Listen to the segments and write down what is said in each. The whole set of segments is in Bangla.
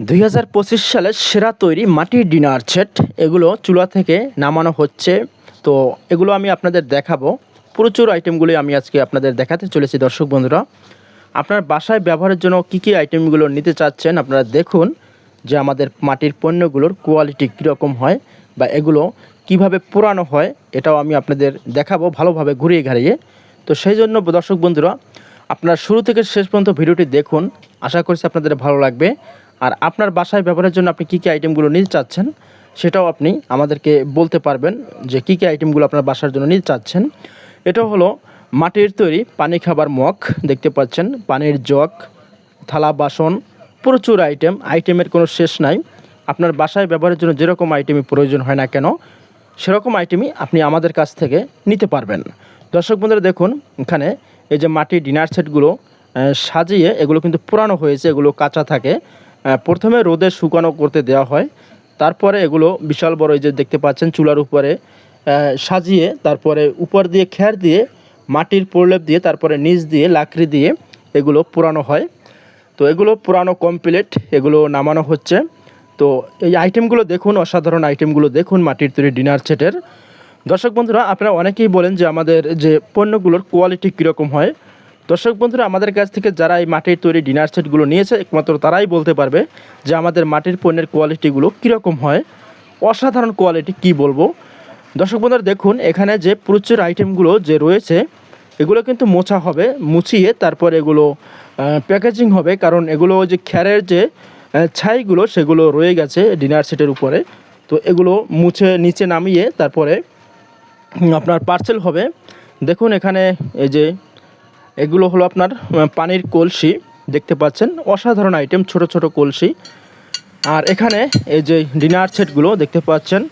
দুই হাজার পঁচিশ সালের সেরা তৈরি মাটির ডিনার সেট, এগুলো চুলা থেকে নামানো হচ্ছে। তো এগুলো আমি আপনাদের দেখাবো। প্রচুর আইটেমগুলি আমি আজকে আপনাদের দেখাতে চলেছি, দর্শক বন্ধুরা। আপনার বাসায় ব্যবহারের জন্য কী কী আইটেমগুলো নিতে চাচ্ছেন, আপনারা দেখুন যে আমাদের মাটির পণ্যগুলোর কোয়ালিটি কীরকম হয় বা এগুলো কীভাবে পুরানো হয়, এটাও আমি আপনাদের দেখাবো ভালোভাবে ঘুরিয়ে ঘাড়িয়ে তো সেই জন্য দর্শক বন্ধুরা, আপনারা শুরু থেকে শেষ পর্যন্ত ভিডিওটি দেখুন। আশা করছি আপনাদের ভালো লাগবে। আর আপনার বাসায় ব্যবহারের জন্য আপনি কী কী আইটেমগুলো নিতে চাচ্ছেন, সেটাও আপনি আমাদেরকে বলতে পারবেন যে কী কী আইটেমগুলো আপনার বাসার জন্য নিতে চাচ্ছেন। এটা হলো মাটির তৈরি পানি খাবার মগ, দেখতে পাচ্ছেন, পানির জগ, থালা বাসন, প্রচুর আইটেম আইটেমের কোনো শেষ নাই। আপনার বাসায় ব্যবহারের জন্য যেরকম আইটেমই প্রয়োজন হয় না কেন, সেরকম আইটেমই আপনি আমাদের কাছ থেকে নিতে পারবেন। দর্শক বন্ধুরা, দেখুন, এখানে এই যে মাটির ডিনার সেটগুলো সাজিয়ে এগুলো কিন্তু পুরানো হয়েছে, এগুলো কাঁচা থাকে। প্রথমে রোদে শুকানো করতে দেওয়া হয়। তারপরে এগুলো বিশাল বড় এই যে দেখতে পাচ্ছেন চুলার উপরে সাজিয়ে তারপরে উপর দিয়ে খ্যার দিয়ে, মাটির প্রলেপ দিয়ে, তারপরে নিচ দিয়ে, লাকড়ি দিয়ে এগুলো পুরানো হয়। তো এগুলো পুরানো কমপ্লিট এগুলো নামানো হচ্ছে। তো এই আইটেমগুলো দেখুন, অসাধারণ আইটেমগুলো দেখুন মাটির তৈরি ডিনার সেটের। দর্শক বন্ধুরা, আপনারা অনেকেই বলেন যে আমাদের যে পণ্যগুলোর কোয়ালিটি কীরকম হয়। দর্শক বন্ধুরা, আমাদের কাছ থেকে যারা এই মাটির তৈরি ডিনার সেটগুলো নিয়েছে, একমাত্র তারাই বলতে পারবে যে আমাদের মাটির পণ্যের কোয়ালিটিগুলো কীরকম হয়। অসাধারণ কোয়ালিটি, কি বলব? দর্শক বন্ধুরা, দেখুন, এখানে যে প্রচুর আইটেমগুলো যে রয়েছে, এগুলো কিন্তু মোছা হবে, মুছিয়ে তারপর এগুলো প্যাকেজিং হবে, কারণ এগুলো যে খ্যারের যে ছাইগুলো, সেগুলো রয়ে গেছে ডিনার সেটের উপরে। তো এগুলো মুছে, নিচে নামিয়ে তারপরে আপনার পার্সেল হবে। দেখুন, এখানে এই যে এগুলো হলো আপনার পানির কলসি, দেখতে পাচ্ছেন, অসাধারণ আইটেম ছোট ছোট কলসি। আর এখানে এই যে ডিনার সেটগুলো দেখতে পাচ্ছেন,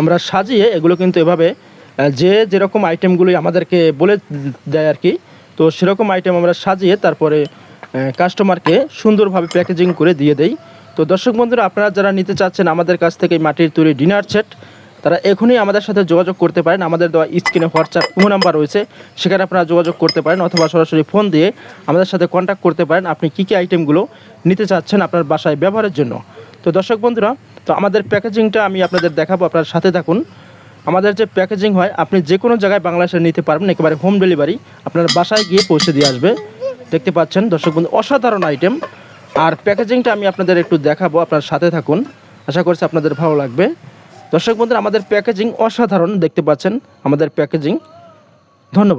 আমরা সাজিয়ে এগুলো কিন্তু এভাবে যে যেরকম আইটেমগুলি আমাদেরকে বলে দেয় আর কি, তো সেরকম আইটেম আমরা সাজিয়ে তারপরে কাস্টমারকে সুন্দরভাবে প্যাকেজিং করে দিয়ে দেই। তো দর্শক বন্ধুরা, আপনারা যারা নিতে চাচ্ছেন আমাদের কাছ থেকে মাটির তৈরি ডিনার সেট তারা এখনই আমাদের সাথে যোগাযোগ করতে পারেন। আমাদের দেওয়া স্ক্রিনে হোয়াটসঅ্যাপ ইমো নাম্বার রয়েছে। সেখানে আপনারা যোগাযোগ করতে পারেন অথবা সরাসরি ফোন দিয়ে আমাদের সাথে কন্ট্যাক্ট করতে পারেন। আপনি কী কী আইটেমগুলো নিতে চাচ্ছেন আপনার বাসায় ব্যবহারের জন্য। তো দর্শক বন্ধুরা, তো আমাদের প্যাকেজিংটা আমি আপনাদের দেখাবো, আপনার সাথে থাকুন। আমাদের যে প্যাকেজিং হয়, আপনি যে কোনো জায়গায় বাংলাদেশে নিতে পারবেন, একেবারে হোম ডেলিভারি আপনার বাসায় গিয়ে পৌঁছে দিয়ে আসবে। দেখতে পাচ্ছেন দর্শক বন্ধু, অসাধারণ আইটেম আর প্যাকেজিংটা আমি আপনাদের একটু দেখাবো, আপনার সাথে থাকুন। আশা করছি আপনাদের ভালো লাগবে। দর্শক বন্ধুরা আমাদের প্যাকেজিং অসাধারণ দেখতে পাচ্ছেন। আমাদের প্যাকেজিং ধন্যবাদ।